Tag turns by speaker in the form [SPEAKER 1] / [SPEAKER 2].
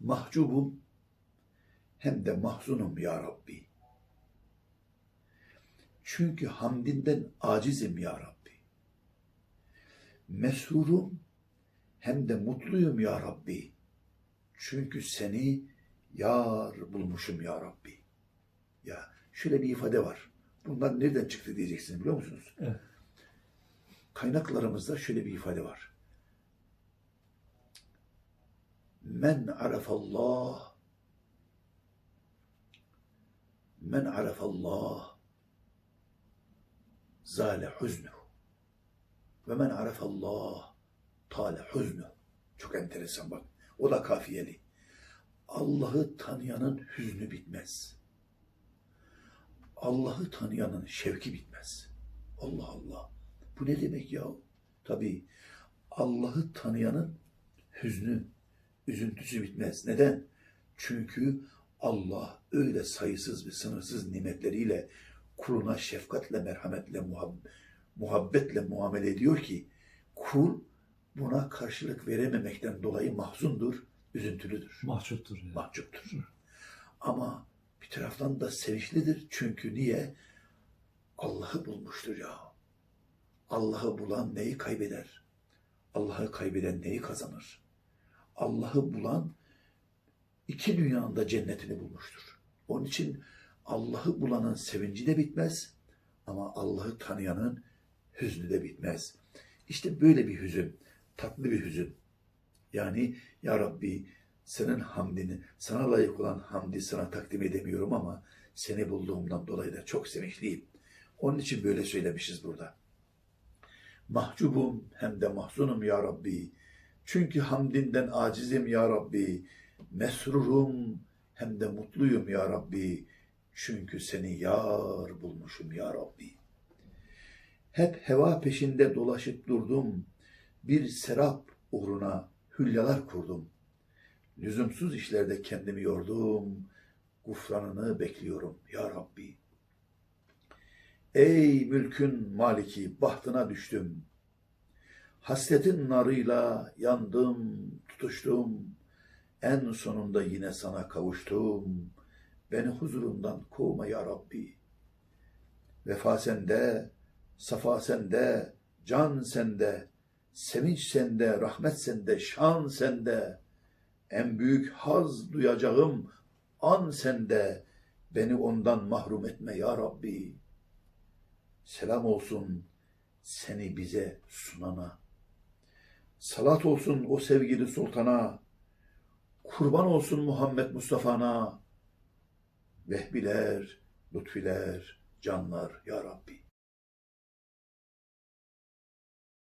[SPEAKER 1] mahcubum hem de mahzunum ya Rabbi. Çünkü hamdinden acizim ya Rabbi. Mesrurum hem de mutluyum ya Rabbi. Çünkü seni yar bulmuşum ya Rabbi. Ya şöyle bir ifade var. Bunlar nereden çıktı diyeceksiniz biliyor musunuz?
[SPEAKER 2] Evet.
[SPEAKER 1] Kaynaklarımızda şöyle bir ifade var. Men arafallah men arafallah zale huznuhu ve men arafallah tale huznuhu çok enteresan bak. O da kafiyeli. Allah'ı tanıyanın hüznü bitmez. Allah'ı tanıyanın şevki bitmez. Allah Allah. Bu ne demek ya? Tabii Allah'ı tanıyanın hüznü, üzüntüsü bitmez. Neden? Çünkü Allah öyle sayısız ve sınırsız nimetleriyle kuluna şefkatle, merhametle, muhab- muhabbetle muamele ediyor ki kul buna karşılık verememekten dolayı mahzundur, üzüntülüdür
[SPEAKER 2] Mahcuptur. Yani.
[SPEAKER 1] mahcuptur. Ama bir taraftan da sevinçlidir. Çünkü niye? Allah'ı bulmuştur ya. Allah'ı bulan neyi kaybeder? Allah'ı kaybeden neyi kazanır? Allah'ı bulan iki dünyanın da cennetini bulmuştur. Onun için Allah'ı bulanın sevinci de bitmez ama Allah'ı tanıyanın hüznü de bitmez. İşte böyle bir hüzün, tatlı bir hüzün. Yani Ya Rabbi senin hamdini, sana layık olan hamdi sana takdim edemiyorum ama seni bulduğumdan dolayı da çok sevinçliyim. Onun için böyle söylemişiz burada. Mahcubum hem de mahzunum ya Rabbi. Çünkü hamdinden acizim ya Rabbi. Mesrurum hem de mutluyum ya Rabbi. Çünkü seni yar bulmuşum ya Rabbi. Hep heva peşinde dolaşıp durdum. Bir serap uğruna hülyalar kurdum. Lüzumsuz işlerde kendimi yordum. Gufranını bekliyorum ya Rabbi. Ey mülkün maliki bahtına düştüm. Hasretin narıyla yandım, tutuştum. En sonunda yine sana kavuştum. Beni huzurundan kovma ya Rabbi. Vefa sende, safa sende, can sende, sevinç sende, rahmet sende, şan sende. En büyük haz duyacağım an sende. Beni ondan mahrum etme ya Rabbi. Selam olsun seni bize sunana. Salat olsun o sevgili sultana. Kurban olsun Muhammed Mustafa'na. Vehbiler, lütfiler, canlar ya Rabbi.